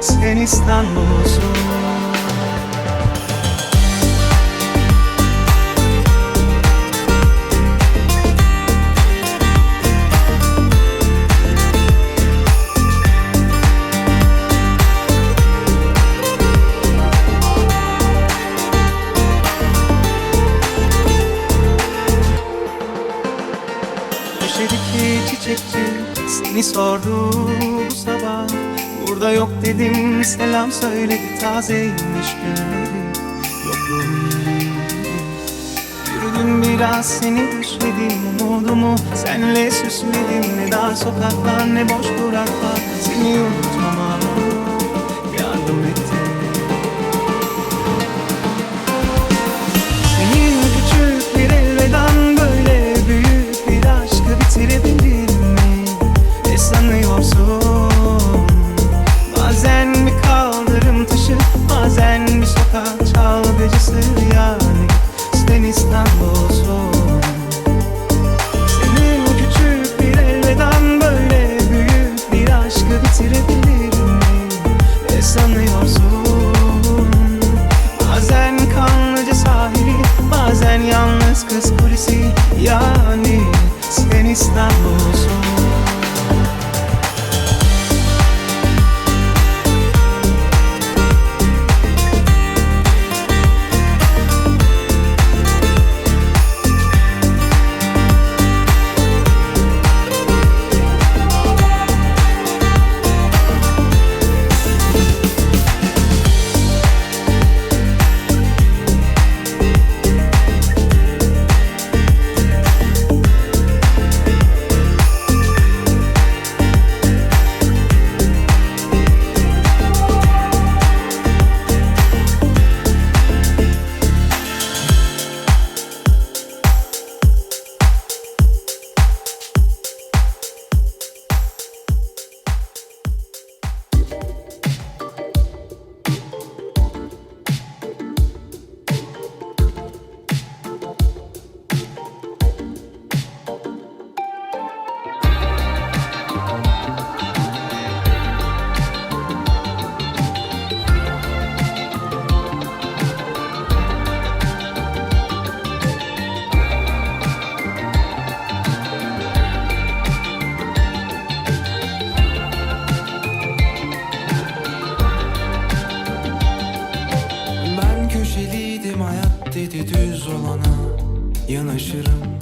sen İstanbul'sun. Köşedeki çiçekçi seni sordu Burada yok dedim selam söyledi tazeymiş gülleri Yokluğun Yürüdüm biraz seni düşledim umudumu Senle süsledim. Ne dar sokaklar ne boş duraklar Seni unutmama taşı, bazen bir sokak çalgıcısı yani Sen İstanbul'sun Senin küçük bir elveden böyle büyük bir aşkı bitirebilir mi? Ne sanıyorsun? Bazen kanlıca sahili Bazen yalnız kız kulesi Yani sen İstanbul'sun Yanaşırım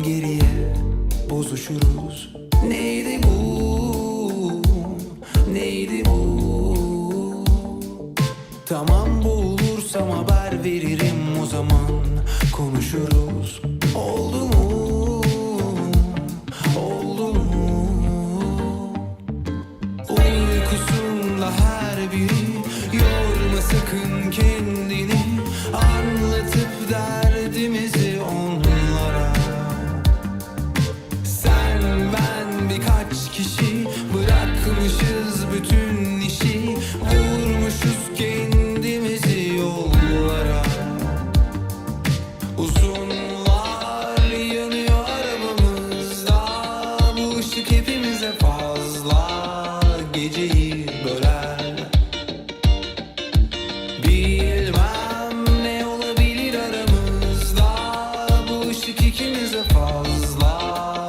Geriye bozuşuruz Neydi bu? Neydi bu? Tamam fazla.